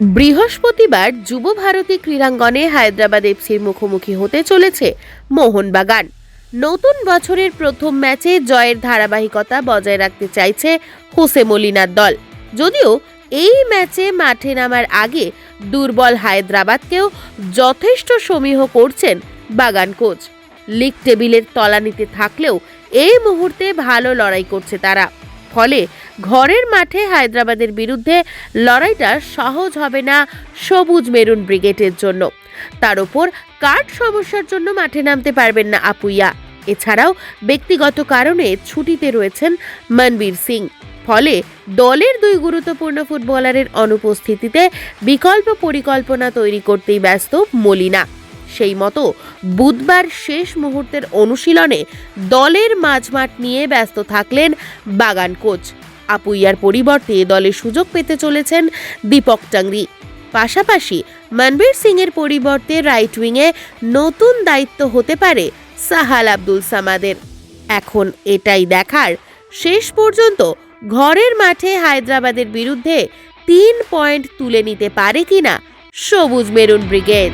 বৃহস্পতিবার যুব ভারতী ক্রীড়াঙ্গনে হায়দ্রাবাদ এফসির মুখোমুখি হতে চলেছে মোহনবাগান। নতুন বছরের প্রথম ম্যাচে জয়ের ধারাবাহিকতা বজায় রাখতে চাইছে হোসে মলিনার দল। যদিও এই ম্যাচে মাঠে নামার আগে দুর্বল হায়দ্রাবাদকেও যথেষ্ট সমীহ করছেন বাগান কোচ। লিগ টেবিলের তলানিতে থাকলেও এই মুহূর্তে ভালো লড়াই করছে তারা। ফলে ঘরের মাঠে হায়দ্রাবাদের বিরুদ্ধে লড়াইটা সহজ হবে না সবুজ মেরুন ব্রিগেডের জন্য। তার ওপর কার্ড সমস্যার জন্য মাঠে নামতে পারবেন না আপুইয়া। এছাড়াও ব্যক্তিগত কারণে ছুটিতে রয়েছেন মনবীর সিং। ফলে দলের দুই গুরুত্বপূর্ণ ফুটবলারের অনুপস্থিতিতে বিকল্প পরিকল্পনা তৈরি করতেই ব্যস্ত মলিনা। সেই মতো বুধবার শেষ মুহূর্তের অনুশীলনে দলের মাঝমাঠ নিয়ে ব্যস্ত থাকলেন বাগান কোচ আপুইয়ার পরিবর্তে দলে সুযোগ পেতে চলেছেন দীপক টাংরি পাশাপাশি মনবীর সিংয়ের পরিবর্তে রাইট উইংয়ে নতুন দায়িত্ব হতে পারে সাহাল আব্দুল সামাদের। এখন এটাই দেখার। শেষ পর্যন্ত ঘরের মাঠে হায়দ্রাবাদের বিরুদ্ধে তিন পয়েন্ট তুলে নিতে পারে কিনা সবুজ মেরুন ব্রিগেড।